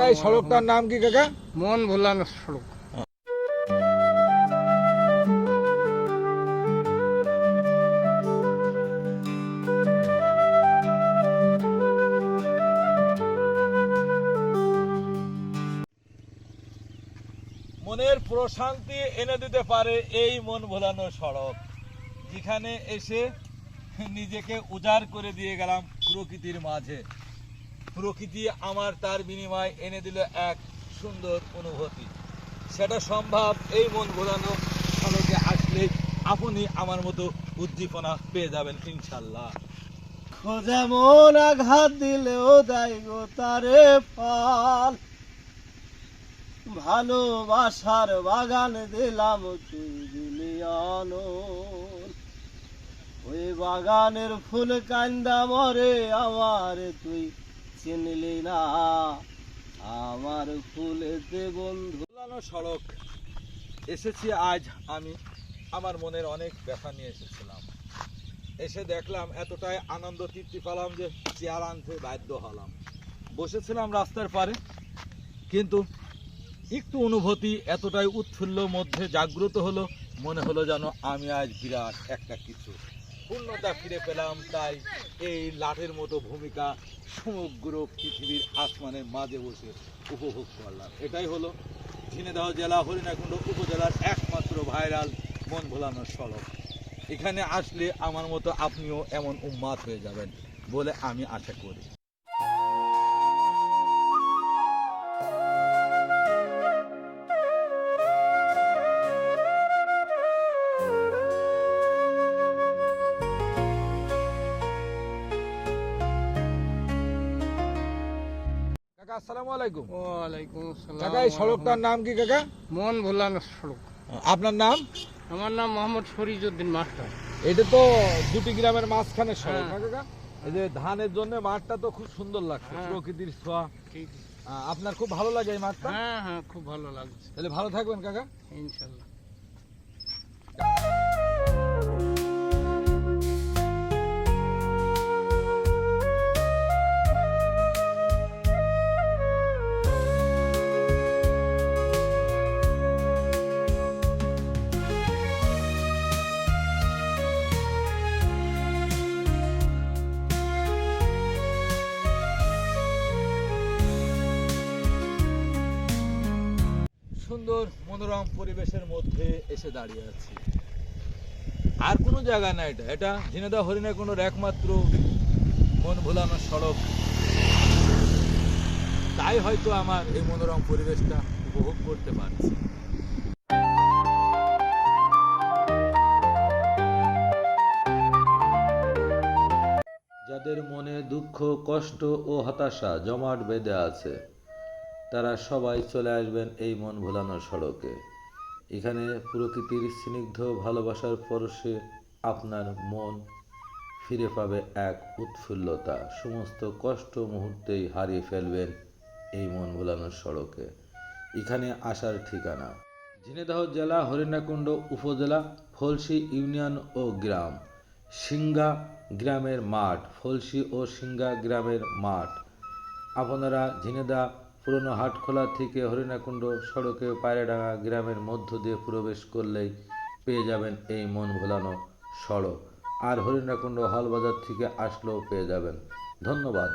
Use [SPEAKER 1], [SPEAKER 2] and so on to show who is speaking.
[SPEAKER 1] কাকা এই সড়কটার নাম কি কাকা?
[SPEAKER 2] মন ভোলানো সড়ক
[SPEAKER 1] মনের প্রশান্তি এনে দিতে পারে এই মন ভোলানো সড়ক যেখানে এসে নিজেকে উজাড় করে দিয়ে গেলাম প্রকৃতির মাঝে। প্রকৃতি আমার তার বিনিময় এনে দিল এক সুন্দর অনুভূতি। সেটা সম্ভব এই মন ভোলানো সড়কে আসলে আপনি আমার মতো উদ্দীপনা পেয়ে যাবেন ইনশাল্লাহ।
[SPEAKER 2] খোঁজা মন আঘাত দিলেও দেয় গো তারে পাল। ভালোবাসার বাগান দিলাম ওই বাগানের ফুল কান্দা মরে আমার তুই চিনলি না। আমার ফুলেতে বন্ধু।
[SPEAKER 1] সড়ক। এসেছি আজ আমি। আমার মনের অনেক ব্যথা নিয়ে এসেছিলাম। এসে দেখলাম, এতটাই আনন্দ তৃপ্তি পেলাম যে চেয়ার আনতে বাধ্য হলাম। বসেছিলাম রাস্তার পারে কিন্তু একটু অনুভূতি এতটাই উৎফুল্ল, মধ্যে জাগ্রত হলো, মনে হলো যেন আমি আজ বিরাট একটা কিছু। পূর্ণতা ফিরে পেলাম, তাই এই লাঠের মতো ভূমিকা সমগ্র পৃথিবীর আসমানের মাঝে বসে উপভোগ করলাম। এটাই হলো ঝিনেদহ জেলা, হরিণাকুণ্ড উপজেলার একমাত্র ভাইরাল মন ভোলানোর সড়ক। এখানে আসলে আমার মতো আপনিও এমন উন্মাদ হয়ে যাবেন বলে আমি আশা করি। কাকা আসসালামু আলাইকুম।
[SPEAKER 2] ওয়ালাইকুম আসসালাম
[SPEAKER 1] কাকা এই সড়কটার নাম কি কাকা?
[SPEAKER 2] মন ভোলানো সড়ক।
[SPEAKER 1] আপনার নাম?
[SPEAKER 2] আমার নাম মোহাম্মদ ফরিজউদ্দিন মাস্টার।
[SPEAKER 1] এটা তো দুটি গ্রামের মাঝখানে সড়ক
[SPEAKER 2] হ্যাঁ।
[SPEAKER 1] না কাকা? এই যে ধানের জন্য মাঠটা তো খুব সুন্দর লাগছে
[SPEAKER 2] হ্যাঁ।
[SPEAKER 1] প্রকৃতির ছোঁয়া।
[SPEAKER 2] ঠিক।
[SPEAKER 1] আপনার খুব ভালো লাগে এই মাঠটা?
[SPEAKER 2] হ্যাঁ হ্যাঁ খুব ভালো লাগছে।
[SPEAKER 1] তাহলে ভালো থাকবেন কাকা।
[SPEAKER 2] ইনশাল্লাহ।
[SPEAKER 1] সুন্দর মনোরম পরিবেশের মধ্যে এসে দাঁড়িয়ে আছি। আর কোনো জায়গা না এটা। এটা ঝিনেদা কোনো একমাত্র মন ভোলানো সড়ক। তাই হয়তো আমার এই মনোরম পরিবেশটা উপভোগ করতে পারছি।
[SPEAKER 3] যাদের মনে দুঃখ, কষ্ট ও হতাশা জমাট বেঁধে আছে তারা সবাই চলে আসবেন এই মন ভোলানো সড়কে। এখানে প্রকৃতির স্নিগ্ধ ভালোবাসার পরশে আপনার মন ফিরে পাবে এক উৎফুল্লতা। সমস্ত কষ্ট মুহূর্তেই হারিয়ে ফেলবেন এই মন ভোলানো সড়কে। এখানে আসার ঠিকানা? ঝিনেদহ জেলা, হরিণাকুণ্ড উপজেলা, ফলসি ইউনিয়ন ও গ্রাম। সিংগা গ্রামের মাঠ, ফলসি ও সিংগা গ্রামের মাঠ। আপনারা ঝিনেদা পুরনো হাটখোলা থেকে হরিণাকুণ্ড সড়কে পায়রাডাঙ্গা গ্রামের মধ্য দিয়ে প্রবেশ করলেই পেয়ে যাবেন এই মন ভোলানো সড়ক। আর হরিণাকুণ্ড হলবাজার থেকে আসলেও পেয়ে যাবেন। ধন্যবাদ।